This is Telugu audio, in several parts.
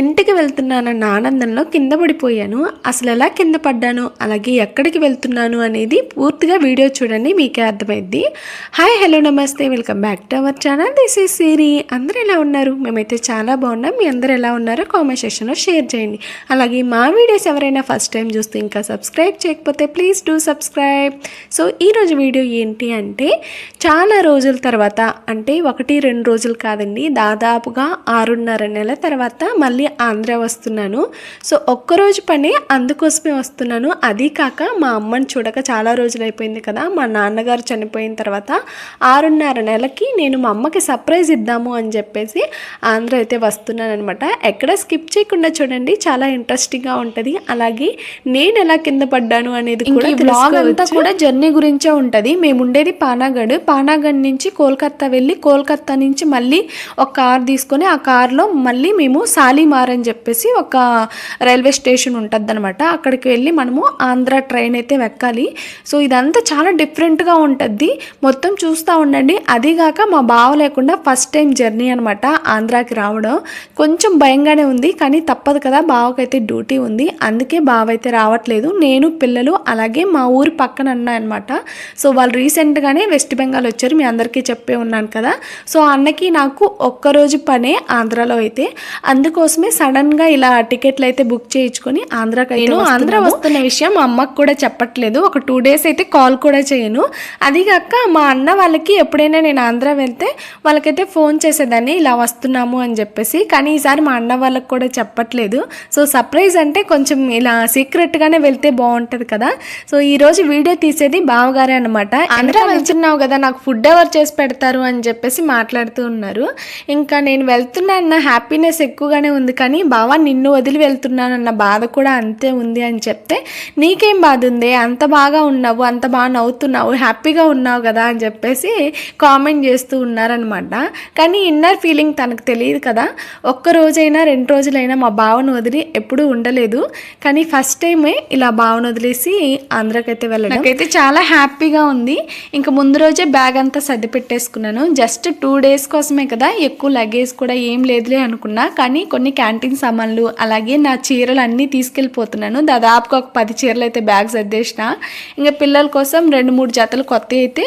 ఇంటికి వెళ్తున్నానన్న ఆనందంలో కింద పడిపోయాను. అసలు ఎలా కింద పడ్డాను అలాగే ఎక్కడికి వెళ్తున్నాను అనేది పూర్తిగా వీడియో చూడండి మీకే అర్థమైద్ది. హాయ్ హలో నమస్తే welcome back to our channel this is Siri అందరూ ఎలా ఉన్నారు? మేమైతే చాలా బాగున్నాం. మీ అందరూ ఎలా ఉన్నారో కామెంట్ సెక్షన్లో షేర్ చేయండి. అలాగే మా వీడియోస్ ఎవరైనా ఫస్ట్ టైం చూస్తే ఇంకా సబ్స్క్రైబ్ చేయకపోతే ప్లీజ్ డూ సబ్స్క్రైబ్ సో ఈరోజు వీడియో ఏంటి అంటే చాలా రోజుల తర్వాత అంటే ఒకటి రెండు రోజులు కాదండి దాదాపుగా ఆరున్నర నెలల తర్వాత మళ్ళీ ఆంధ్ర వస్తున్నాను. సో ఒక్కరోజు పని అందుకోసమే వస్తున్నాను. అది కాక మా అమ్మని చూడక చాలా రోజులు అయిపోయింది కదా. మా నాన్నగారు చనిపోయిన తర్వాత ఆరున్నర నెలకి నేను మా అమ్మకి సర్ప్రైజ్ ఇద్దాము అని చెప్పేసి ఆంధ్ర అయితే వస్తున్నాను అనమాట ఎక్కడ స్కిప్ చేయకుండా చూడండి. చాలా ఇంట్రెస్టింగ్గా ఉంటుంది. అలాగే నేను ఎలా కింద పడ్డాను అనేది కూడా బ్లాగ్ అంతా కూడా జర్నీ గురించే ఉంటుంది. మేము ఉండేది పానాగఢ్. పానాగఢ్ నుంచి కోల్కత్తా వెళ్ళి కోల్కత్తా నుంచి మళ్ళీ ఒక కార్ తీసుకొని ఆ కార్లో మళ్ళీ మేము సాలిమార్ అని చెప్పేసి ఒక రైల్వే స్టేషన్ ఉంటుంది అనమాట అక్కడికి వెళ్ళి మనము ఆంధ్ర ట్రైన్ అయితే ఎక్కాలి సో ఇదంతా చాలా డిఫరెంట్గా ఉంటుంది. మొత్తం చూస్తూ ఉండండి. అదిగాక మా బావ లేకుండా ఫస్ట్ టైం జర్నీ అనమాట ఆంధ్రాకి రావడం. కొంచెం భయంగానే ఉంది కానీ తప్పదు కదా బావకైతే డ్యూటీ ఉంది. అందుకే బావ అయితే రావట్లేదు. నేను పిల్లలు అలాగే మా ఊరు పక్కన అనమాట సో వాళ్ళు రీసెంట్గానే వెస్ట్ బెంగాల్ వచ్చారు. మీ అందరికీ చెప్పే ఉన్నాను కదా. సో అన్నకి నాకు ఒక్కరోజు పనే ఆంధ్రాలో అయితే. అందుకోసమే సడన్గా ఇలా టికెట్లు అయితే బుక్ చేయించుకొని ఆంధ్రాకి నేను ఆంధ్ర వస్తున్న విషయం మా అమ్మకు కూడా చెప్పట్లేదు. ఒక టూ డేస్ అయితే కాల్ కూడా చేయను. అదిగాక మా అన్న వాళ్ళకి ఎప్పుడైనా నేను ఆంధ్ర వెళ్తే వాళ్ళకైతే ఫోన్ చేసేదాన్ని ఇలా వస్తున్నాము అని చెప్పేసి. కానీ ఈసారి మా అన్న వాళ్ళకి కూడా చెప్పట్లేదు. సో సర్ప్రైజ్ అంటే కొంచెం ఇలా సీక్రెట్గానే వెళ్తే బాగుంటుంది కదా. సో ఈరోజు వీడియో తీసేది బావగారే అనమాట ఆంధ్ర వెళ్తున్నావు కదా నాకు ఫుడ్ ఎవరు చేసి పెడతారు అని చెప్పేసి మాట్లాడుతూ ఉన్నారు. ఇంకా నేను వెళ్తున్నానన్న హ్యాపీనెస్ ఎక్కువగానే ఉంది కానీ బావా నిన్ను వదిలి వెళ్తున్నానన్న బాధ కూడా అంతే ఉంది అని చెప్తే నీకేం బాధ ఉంది? అంత బాగా ఉన్నావు అంత బాగా నవ్వుతున్నావు హ్యాపీగా ఉన్నావు కదా అని చెప్పేసి కామెంట్ చేస్తూ ఉన్నారనమాట కానీ ఇన్నర్ ఫీలింగ్ తనకు తెలియదు కదా. ఒక్క రోజైనా రెండు రోజులైనా మా బావను వదిలి ఎప్పుడూ ఉండలేదు. కానీ ఫస్ట్ టైమే ఇలా బావను వదిలేసి ఆంధ్రాకైతే వెళ్ళడం. నాకైతే చాలా హ్యాపీగా ఉంది. ఇంకా ముందు రోజే బ్యాగ్ అంతా సర్ది పెట్టేసుకున్నాను. జస్ట్ టూ డేస్ కోసమే కదా ఎక్కువ లగేజ్ కూడా ఏం లేదులే అనుకున్నా. కానీ కొన్ని క్యాంటీన్ సామాన్లు అలాగే నా చీరలు అన్నీ తీసుకెళ్ళిపోతున్నాను. దాదాపుగా ఒక పది చీరలు అయితే బ్యాగ్ సర్దేసిన. ఇంకా పిల్లల కోసం రెండు మూడు జతలు కొత్త అయితే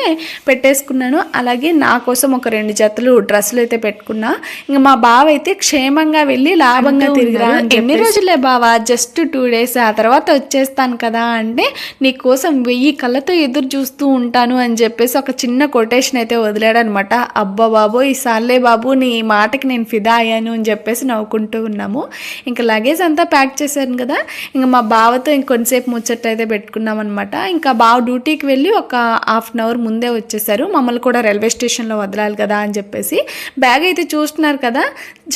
పెట్టేసుకున్నాను. అలాగే నా కోసం ఒక రెండు జతలు డ్రెస్సులు అయితే పెట్టుకున్నా. ఇంకా మా బావ అయితే క్షేమంగా వెళ్ళి లాభంగా తిరిగిరా ఎన్ని రోజులే బావా? Just two days. ఆ తర్వాత వచ్చేస్తాను కదా అంటే నీ కోసం వెయ్యి కళ్ళతో ఎదురు చూస్తూ ఉంటాను అని చెప్పేసి ఒక చిన్న కొటేషన్ అయితే వదిలాడనమాట. అబ్బా బాబు ఈ సార్లే బాబు నీ మాటకి నేను ఫిదా అయ్యాను అని చెప్పేసి నవ్వుకుంటూ ఉన్నాము. ఇంకా లగేజ్ అంతా ప్యాక్ చేశాను కదా. ఇంకా మా బావతో ఇంకొంతసేపు ముచ్చట్లు అయితే పెట్టుకున్నాం అనమాట ఇంకా బావ డ్యూటీకి వెళ్ళి ఒక హాఫ్ అన్ అవర్ ముందే వచ్చేసారు. మమ్మల్ని కూడా రైల్వే స్టేషన్లో వదలాలి కదా అని చెప్పేసి. బ్యాగ్ అయితే చూస్తున్నారు కదా.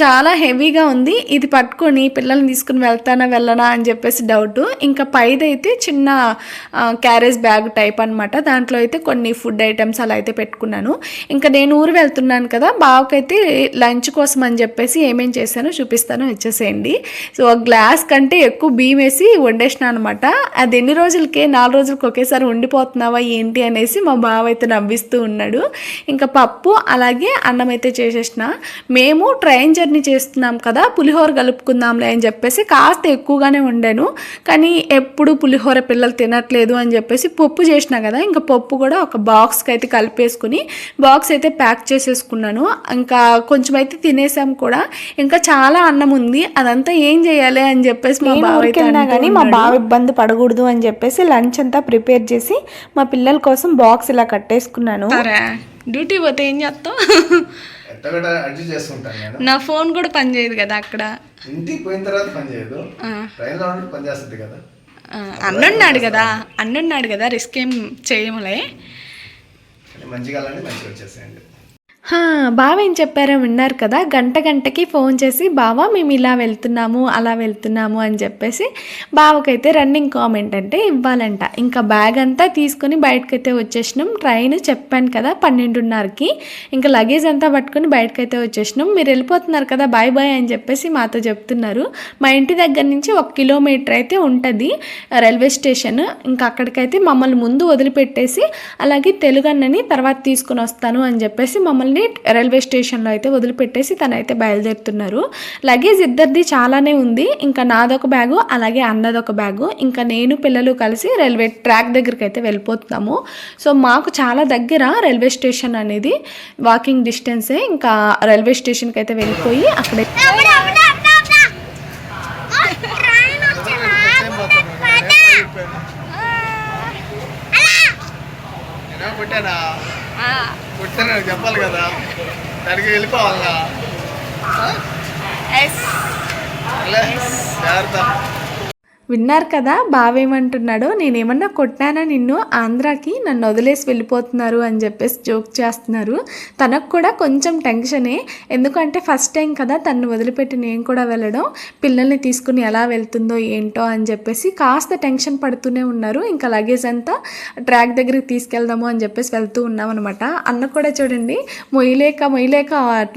చాలా హెవీగా ఉంది. ఇది పట్టుకొని పిల్లల్ని తీసుకుని వెళ్తానా వెళ్ళనా అని చెప్పేసి డౌట్ ఇంకా పైదైతే చిన్న క్యారేజ్ బ్యాగ్ టైప్ అనమాట దాంట్లో అయితే కొన్ని ఫుడ్ ఐటమ్స్ అలా అయితే పెట్టుకున్నాను. ఇంకా నేను ఊరు వెళ్తున్నాను కదా. బావకైతే లంచ్ కోసం అని చెప్పేసి ఏమేం చేశానో చూపిస్తాను. వచ్చేసేయండి సో ఆ గ్లాస్ కంటే ఎక్కువ బియ్యం వేసి వండేసిన అనమాట అది ఎన్ని రోజులకే? నాలుగు రోజులకి ఒకేసారి వండిపోతున్నావా? ఏంటి? అనేసి మా బావ అయితే నవ్విస్తూ ఉన్నాడు. ఇంకా పప్పు అలాగే అన్నం అయితే చేసేసిన. మేము ట్రైన్ జర్నీ చేస్తున్నాం కదా పులిహోర కలుపుకుందాంలే అని చెప్పేసి కాస్త ఎక్కువగానే వండాను. కానీ ఎప్పుడు పులిహోర పిల్లలు తినట్లేదు అని చెప్పేసి పప్పు చేసిన కదా ఇంకా పప్పు కూడా ఒక బాక్స్కి అయితే కలిపేసుకుని బాక్స్ అయితే ప్యాక్ చేసేసుకున్నాను. ఇంకా కొంచెం అయితే తినేసాం కూడా. ఇంకా చాలా అన్నం ఉంది అదంతా ఏం చేయాలి అని చెప్పేసి మా బావ అయితే కానీ మా బావ ఇబ్బంది పడకూడదు అని చెప్పేసి లంచ్ అంతా ప్రిపేర్ చేసి మా పిల్లల కోసం బాక్స్ ఇలా కట్టేసుకున్నాను. డ్యూటీ పోతే ఏం చేస్తాం నా ఫోన్ కూడా పనిచేయదు కదా అక్కడ. ఇంటికి పోయిన తర్వాత పని చేయదు. ట్రైన్లో ఉండి పని చేస్తుంది కదా. అన్నున్నాడు కదా. అన్నున్నాడు కదా. రిస్క్ ఏం చేయములే. మంచిగా మంచిగా వచ్చేసేయండి. బావ ఏం చెప్పారో విన్నారు కదా. గంట గంటకి ఫోన్ చేసి బావ మేము ఇలా వెళ్తున్నాము అలా వెళ్తున్నాము అని చెప్పేసి బావకైతే రన్నింగ్ కామెంట్ అంటే ఇవ్వాలంట. ఇంకా బ్యాగ్ అంతా తీసుకొని బయటకైతే వచ్చేసినాం. ట్రైన్ చెప్పాను కదా పన్నెండున్నరకి. ఇంకా లగేజ్ అంతా పట్టుకొని బయటకైతే వచ్చేసినాం. మీరు వెళ్ళిపోతున్నారు కదా బాయ్ బాయ్ అని చెప్పేసి మాతో చెప్తున్నారు. మా ఇంటి దగ్గర నుంచి ఒక కిలోమీటర్ అయితే ఉంటుంది రైల్వే స్టేషన్ ఇంకా అక్కడికైతే మమ్మల్ని ముందు వదిలిపెట్టేసి అలాగే తెలుగన్నని తర్వాత తీసుకుని వస్తాను అని చెప్పేసి మమ్మల్ని పిల్లల్ని రైల్వే స్టేషన్లో అయితే వదిలిపెట్టేసి తనైతే బయలుదేరుతున్నారు. లగేజ్ ఇద్దరిది చాలానే ఉంది. ఇంకా నాదొక బ్యాగు అలాగే అన్నదొక బ్యాగు. ఇంకా నేను పిల్లలు కలిసి రైల్వే ట్రాక్ దగ్గరికి అయితే వెళ్ళిపోతున్నాము. సో మాకు చాలా దగ్గర రైల్వే స్టేషన్ అనేది. వాకింగ్ డిస్టెన్సే ఇంకా రైల్వే స్టేషన్కి అయితే వెళ్ళిపోయి అక్కడ కొట్టానా కొట్టాను చెప్పాలి కదా. దానికి వెళ్ళిపోవాలా? జాగ్రత్త. విన్నారు కదా బావేమంటున్నాడో నేనేమన్నా కొట్టానా నిన్ను? ఆంధ్రాకి నన్ను వదిలేసి వెళ్ళిపోతున్నారు అని చెప్పేసి జోక్ చేస్తున్నారు. తనకు కూడా కొంచెం టెన్షనే. ఎందుకంటే ఫస్ట్ టైం కదా తను వదిలిపెట్టి నేను కూడా వెళ్ళడం. పిల్లల్ని తీసుకుని ఎలా వెళ్తుందో ఏంటో అని చెప్పేసి కాస్త టెన్షన్ పడుతూనే ఉన్నారు. ఇంకా లగేజ్ అంతా ట్రాక్ దగ్గరికి తీసుకెళ్దాము అని చెప్పేసి వెళ్తూ ఉన్నాం అనమాట అన్న కూడా చూడండి మొయ్యలేక మొయ్యలేక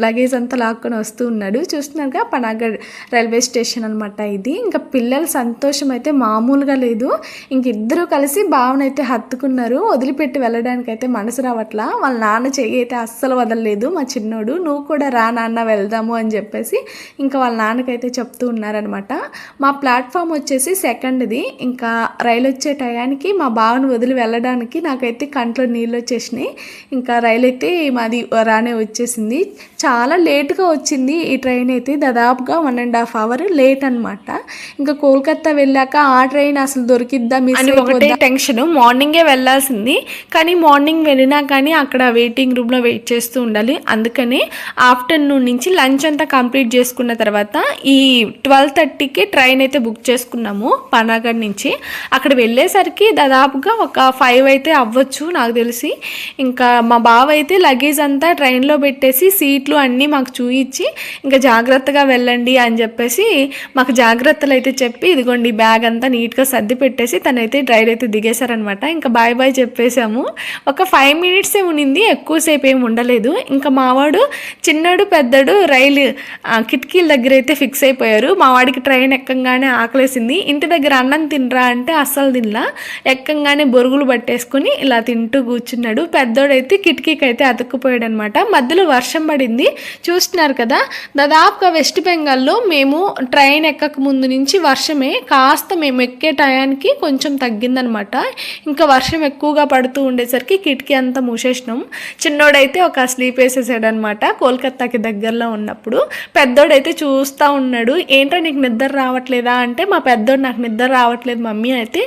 లగేజ్ అంతా లాక్కొని వస్తూ ఉన్నాడు. చూస్తున్నారుగా పనాగఢ్ రైల్వే స్టేషన్ అనమాట ఇది. ఇంకా పిల్లల సంతోషం అయితే మామూలుగా లేదు. ఇంక ఇద్దరు కలిసి భావనైతే హత్తుకున్నారు. వదిలిపెట్టి వెళ్ళడానికి అయితే మనసు రావట్లా. వాళ్ళ నాన్న చెయ్యి అయితే అస్సలు వదలలేదు. మా చిన్నోడు నువ్వు కూడా రా నాన్న వెళ్దాము అని చెప్పేసి ఇంకా వాళ్ళ నాన్నకైతే చెప్తూ ఉన్నారనమాట మా ప్లాట్ఫామ్ వచ్చేసి సెకండ్ది. ఇంకా రైలు వచ్చే టయానికి మా బావను వదిలి వెళ్ళడానికి నాకైతే కంట్లో నీళ్ళు వచ్చేసినాయి. ఇంకా రైలు అయితే మాది రానే వచ్చేసింది. చాలా లేటుగా వచ్చింది. ఈ ట్రైన్ అయితే దాదాపుగా one and half hour late అనమాట ఇంకా కోల్కత్తా వెళ్ళాక ఆ ట్రైన్ అసలు దొరికిద్దా మిస్ ఒకటే టెన్షన్ మార్నింగే వెళ్ళాల్సింది. కానీ మార్నింగ్ వెళ్ళినా కానీ అక్కడ వెయిటింగ్ రూమ్లో వెయిట్ చేస్తూ ఉండాలి. అందుకని ఆఫ్టర్నూన్ నుంచి లంచ్ అంతా కంప్లీట్ చేసుకున్న తర్వాత ఈ ట్వెల్వ్ థర్టీకి ట్రైన్ అయితే బుక్ చేసుకున్నాము పనాగఢ్ నుంచి. అక్కడ వెళ్ళేసరికి దాదాపుగా ఒక ఫైవ్ అయితే అవ్వచ్చు నాకు తెలిసి. ఇంకా మా బావ అయితే లగేజ్ అంతా ట్రైన్లో పెట్టేసి సీట్లు అన్నీ మాకు చూయించి ఇంకా జాగ్రత్తగా వెళ్ళండి అని చెప్పేసి మాకు జాగ్రత్తలు అయితే చెప్పి ఇదిగోండి బ్యాగ్ అంతా నీట్గా సర్ది పెట్టేసి తనైతే డ్రైవర్ అయితే దిగేశారనమాట ఇంకా బాయ్ బాయ్ చెప్పేశాము. ఒక ఫైవ్ మినిట్సే ఉనింది ఎక్కువసేపు ఏమి ఉండలేదు. ఇంకా మావాడు చిన్నడు పెద్దడు రైలు కిటికీల దగ్గర అయితే ఫిక్స్ అయిపోయారు. మావాడికి ట్రైన్ ఎక్కంగానే ఆకలేసింది. ఇంటి దగ్గర అన్నం తినరా అంటే అస్సలు తినలా. ఎక్కంగానే బొరుగులు పట్టేసుకుని ఇలా తింటూ కూర్చున్నాడు. పెద్దోడైతే కిటికీకి అయితే అతుక్కుపోయాడు అనమాట మధ్యలో వర్షం పడింది. చూస్తున్నారు కదా దాదాపుగా వెస్ట్ బెంగాల్లో మేము ట్రైన్ ఎక్కక ముందు నుంచి వర్షమే కాస్త మేము ఎక్కే టయానికి కొంచెం తగ్గిందనమాట. ఇంకా వర్షం ఎక్కువగా పడుతూ ఉండేసరికి కిటికీ అంతా మూసేసినాం. చిన్నోడైతే ఒక స్లీప్ వేసేసాడు అనమాట కోల్కతాకి దగ్గరలో ఉన్నప్పుడు. పెద్దోడైతే చూస్తూ ఉన్నాడు ఏంటో నీకు నిద్ర రావట్లేదా? అంటే మా పెద్దోడు నాకు నిద్ర రావట్లేదు మమ్మీ అయితే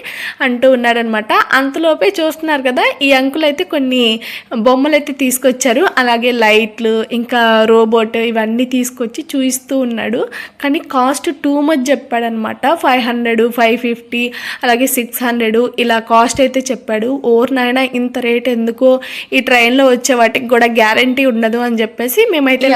అంటూ ఉన్నాడనమాట. అంతలోపే చూస్తున్నారు కదా ఈ అంకుల్ అయితే కొన్ని బొమ్మలు అయితే తీసుకొచ్చారు. అలాగే లైట్లు ఇంకా రోబోట్ ఇవన్నీ తీసుకొచ్చి చూపిస్తూ ఉన్నాడు. కానీ కాస్ట్ టూ మచ్ చెప్పాడనమాట. ఫైవ్ హండ్రెడ్ ఫైవ్ ఫిఫ్టీ అలాగే సిక్స్ హండ్రెడ్ ఇలా కాస్ట్ అయితే చెప్పాడు. ఓర్ నాయన ఇంత రేట్ ఎందుకు? ఈ ట్రైన్లో వచ్చే వాటికి కూడా గ్యారంటీ ఉండదు అని చెప్పేసి మేమైతే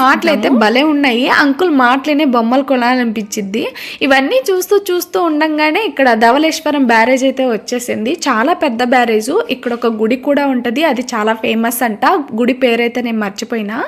మాటలు అయితే భలే ఉన్నాయి. అంకుల్ మాటలేనే బొమ్మలు కొనాలనిపించింది ఇవన్నీ చూస్తూ చూస్తూ ఉండంగానే ఇక్కడ ధవళేశ్వరం బ్యారేజ్ అయితే వచ్చేసింది. చాలా పెద్ద బ్యారేజ్. ఇక్కడ ఒక గుడి కూడా ఉంటుంది. అది చాలా ఫేమస్ అంట. గుడి పేరైతే నేను మర్చిపోయినా.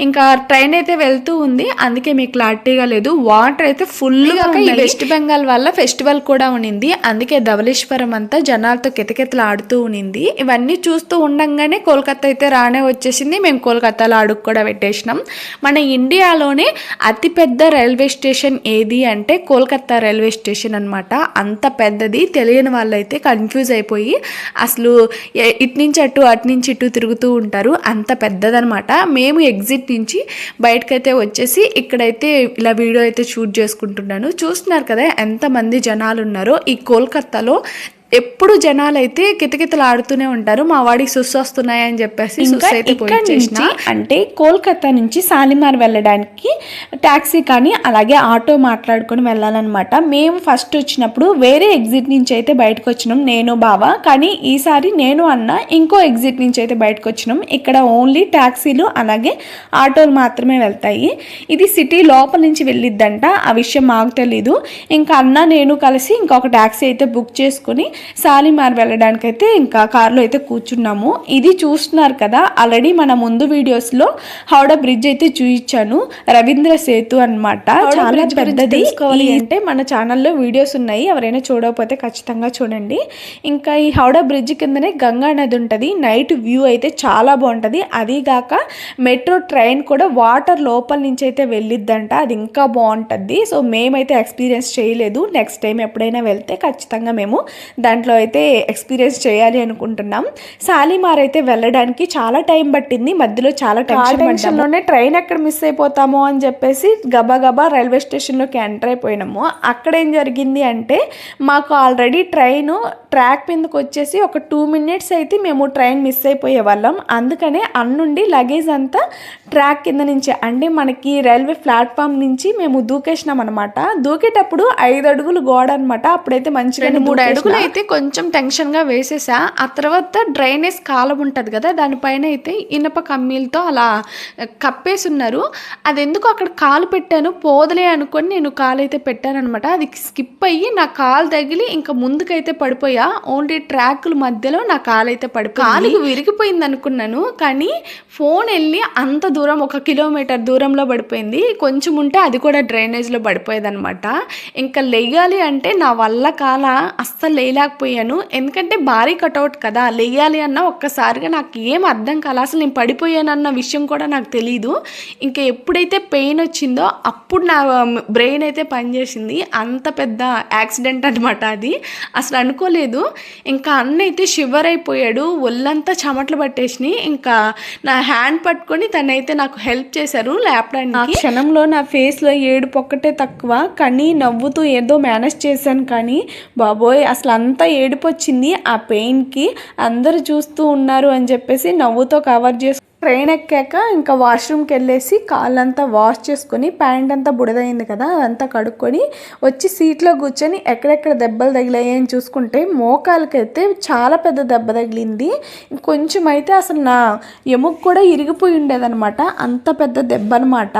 ఇంకా ట్రైన్ అయితే వెళ్తూ ఉంది. అందుకే మీకు క్లారిటీగా లేదు. వాటర్ అయితే ఫుల్గా వెస్ట్ బెంగాల్ వల్ల ఫెస్టివల్ కూడా ఉనింది అందుకే ధవళేశ్వరం అంతా జనాలతో కితకితలు ఆడుతూ ఉనింది ఇవన్నీ చూస్తూ ఉండంగానే కోల్కతా అయితే రానే వచ్చేసింది. మేము కోల్కతాలో అడుగు కూడా పెట్టేసినాం. మన ఇండియాలోనే అతిపెద్ద రైల్వే స్టేషన్ ఏది అంటే కోల్కతా రైల్వే స్టేషన్ అనమాట అంత పెద్దది. తెలియని వాళ్ళైతే కన్ఫ్యూజ్ అయిపోయి అసలు ఇటు నుంచి అటు అటు నుంచి ఇటు తిరుగుతూ ఉంటారు. అంత పెద్దదనమాట మేము ఎగ్జిట్ నుంచి బయటకైతే వచ్చేసి ఇక్కడైతే ఇలా వీడియో అయితే షూట్ చేసుకుంటున్నాను. చూస్తున్నారు కదా ఎంత మంది జనాలు ఉన్నారో ఈ కోల్కత్తాలో ఎప్పుడు జనాలు అయితే కితకితలు ఆడుతూనే ఉంటారు మా వాడికి సుస్సు వస్తున్నాయి అని చెప్పేసి నుంచి అంటే కోల్కతా నుంచి సాలిమార్ వెళ్ళడానికి ట్యాక్సీ కానీ అలాగే ఆటో మాట్లాడుకొని వెళ్ళాలన్నమాట. మేము ఫస్ట్ వచ్చినప్పుడు వేరే ఎగ్జిట్ నుంచి అయితే బయటకు వచ్చినాం నేను బావ. కానీ ఈసారి నేను అన్న ఇంకో ఎగ్జిట్ నుంచి అయితే బయటకు వచ్చినాం. ఇక్కడ ఓన్లీ ట్యాక్సీలు అలాగే ఆటోలు మాత్రమే వెళ్తాయి. ఇది సిటీ లోపల నుంచి వెళ్ళిద్దంట ఆ విషయం మాకు తెలీదు. ఇంకా అన్న నేను కలిసి ఇంకొక ట్యాక్సీ అయితే బుక్ చేసుకుని సాలిమార్ వెళ్ళడానికైతే ఇంకా కారులో అయితే కూర్చున్నాము. ఇది చూస్తున్నారు కదా ఆల్రెడీ మన ముందు వీడియోస్లో హౌడా బ్రిడ్జ్ అయితే చూపించాను రవీంద్ర సేతు అన్నమాట. చాలా పెద్దది. అంటే మన ఛానల్లో వీడియోస్ ఉన్నాయి. ఎవరైనా చూడకపోతే ఖచ్చితంగా చూడండి. ఇంకా ఈ హౌడా బ్రిడ్జ్ కిందనే గంగా నది ఉంటుంది. నైట్ వ్యూ అయితే చాలా బాగుంటుంది. అదీగాక మెట్రో ట్రైన్ కూడా వాటర్ లోపల నుంచి అయితే వెళ్ళిద్దంట. అది ఇంకా బాగుంటుంది. సో మేమైతే ఎక్స్పీరియన్స్ చేయలేదు. నెక్స్ట్ టైం ఎప్పుడైనా వెళ్తే ఖచ్చితంగా మేము దాంట్లో అయితే ఎక్స్పీరియన్స్ చేయాలి అనుకుంటున్నాం. సాలిమార్ అయితే వెళ్ళడానికి చాలా టైం పట్టింది. మధ్యలో చాలా టెన్షన్ టెన్షన్లోనే ట్రైన్ ఎక్కడ మిస్ అయిపోతామో అని చెప్పేసి గబా గబా రైల్వే స్టేషన్లోకి ఎంటర్ అయిపోయినాము. అక్కడ ఏం జరిగింది అంటే మాకు ఆల్రెడీ ట్రైన్ ట్రాక్ కిందకు వచ్చేసి ఒక టూ మినిట్స్ అయితే మేము ట్రైన్ మిస్ అయిపోయే వాళ్ళం. అందుకనే అన్నుండి లగేజ్ అంతా ట్రాక్ కింద నుంచి అంటే మనకి రైల్వే ప్లాట్ఫామ్ నుంచి మేము దూకేసినాం అనమాట దూకేటప్పుడు ఐదు అడుగులు గోడ అనమాట అప్పుడైతే మంచిగా మూడు అడుగులు అయితే అయితే కొంచెం టెన్షన్గా వేసేసా. ఆ తర్వాత డ్రైనేజ్ కాలం ఉంటుంది కదా దానిపైన అయితే ఇనప కమ్మీలతో అలా కప్పేసి ఉన్నారు అది ఎందుకు అక్కడ కాలు పెట్టాను? పోదలే అనుకొని నేను కాలు అయితే పెట్టాను అనమాట అది స్కిప్ అయ్యి నా కాలు తగిలి ఇంకా ముందుకైతే పడిపోయా. ఓన్లీ ట్రాక్ల మధ్యలో నా కాలు అయితే పడిపోయి కాలుకి విరిగిపోయింది అనుకున్నాను కానీ ఫోన్ వెళ్ళి అంత దూరం ఒక కిలోమీటర్ దూరంలో పడిపోయింది. కొంచెం ఉంటే అది కూడా డ్రైనేజ్లో పడిపోయేది అనమాట ఇంకా లేయాలి అంటే నా వల్ల కాల అస్సలు లేయలేకపోయాను ఎందుకంటే భారీ కటౌట్ కదా లేయాలి అన్న ఒక్కసారిగా నాకు ఏం అర్థం కాలే అసలు నేను పడిపోయానన్న విషయం కూడా నాకు తెలియదు ఇంకా ఎప్పుడైతే పెయిన్ వచ్చిందో అప్పుడు నా బ్రెయిన్ అయితే పనిచేసింది. అంత పెద్ద యాక్సిడెంట్ అనమాట అది. అసలు అనుకోలేదు. ఇంకా అన్న అయితే షివర్ అయిపోయాడు ఒళ్ళంతా చెమటలు పట్టేసినాయి. ఇంకా నా హ్యాండ్ పట్టుకొని తనైతే నాకు హెల్ప్ చేశారు ఆ క్షణంలో నా ఫేస్లో ఏడుపు ఒక్కటే తక్కువ. కానీ నవ్వుతూ ఏదో మేనేజ్ చేశాను కానీ బాబోయ్ అసలు అంతా ఏడుపు వచ్చింది ఆ పెయిన్కి అందరూ చూస్తూ ఉన్నారు అని చెప్పేసి నవ్వుతో కవర్ చేసి ట్రైన్ ఎక్కాక ఇంకా వాష్రూమ్కి వెళ్ళేసి కాళ్ళంతా వాష్ చేసుకొని ప్యాంట్ అంతా బుడదైంది కదా అదంతా కడుక్కొని వచ్చి సీట్లో కూర్చొని ఎక్కడెక్కడ దెబ్బలు తగిలాయి అని చూసుకుంటే మోకాలకైతే చాలా పెద్ద దెబ్బ తగిలింది. కొంచెం అయితే అసలు నా ఎముక కూడా ఇరిగిపోయి ఉండేదన్నమాట. అంత పెద్ద దెబ్బ అనమాట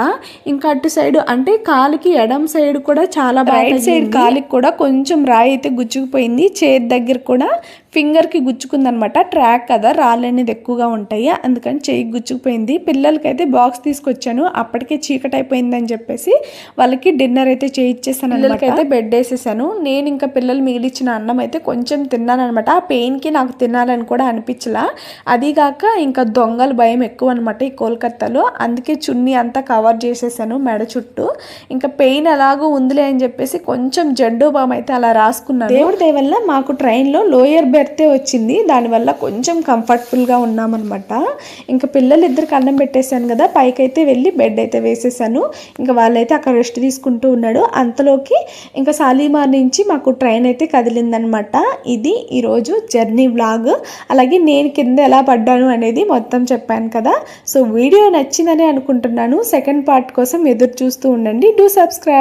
ఇంకా అటు సైడ్ అంటే కాలికి ఎడం సైడ్ కూడా చాలా రైట్ సైడ్ కాలికి కూడా కొంచెం రాయి అయితే గుచ్చుకుపోయింది. చేతి దగ్గర కూడా ఫింగర్కి గుచ్చుకుందనమాట. ట్రాక్ కదా రాళ్ళు అనేది ఎక్కువగా ఉంటాయి. అందుకని చేయికి గుచ్చుకుపోయింది. పిల్లలకైతే బాక్స్ తీసుకొచ్చాను. అప్పటికే చీకటి అయిపోయిందని చెప్పేసి వాళ్ళకి డిన్నర్ అయితే చేయించేసాను పిల్లలకైతే బెడ్ వేసేసాను. నేను ఇంకా పిల్లలు మిగిలిచ్చిన అన్నం అయితే కొంచెం తిన్నాను అనమాట ఆ పెయిన్కి నాకు తినాలని కూడా అనిపించలా. అదిగాక ఇంకా దొంగల భయం ఎక్కువ అనమాట ఈ కోల్కత్తాలో. అందుకే చున్నీ అంతా కవర్ చేసేసాను మెడ చుట్టూ. ఇంకా పెయిన్ ఎలాగో ఉందిలే అని చెప్పేసి కొంచెం జడ్డు బామ్ అయితే అలా రాసుకున్నాను. దేవుడి వల్ల మాకు ట్రైన్లో లోయర్ పెడితే వచ్చింది. దానివల్ల కొంచెం కంఫర్టబుల్గా ఉన్నామన్నమాట. ఇంకా పిల్లలు ఇద్దరికి అన్నం పెట్టేశాను కదా పైకి అయితే వెళ్ళి బెడ్ అయితే వేసేసాను. ఇంకా వాళ్ళైతే అక్కడ రెస్ట్ తీసుకుంటూ ఉన్నాడు. అంతలోకి ఇంకా సాలీమార్ నుంచి మాకు ట్రైన్ అయితే కదిలిందనమాట ఇది ఈరోజు జర్నీ వ్లాగ్ అలాగే నేను కింద ఎలా పడ్డాను అనేది మొత్తం చెప్పాను కదా. సో వీడియో నచ్చిందని అనుకుంటున్నాను. సెకండ్ పార్ట్ కోసం ఎదురు చూస్తూ ఉండండి. Do subscribe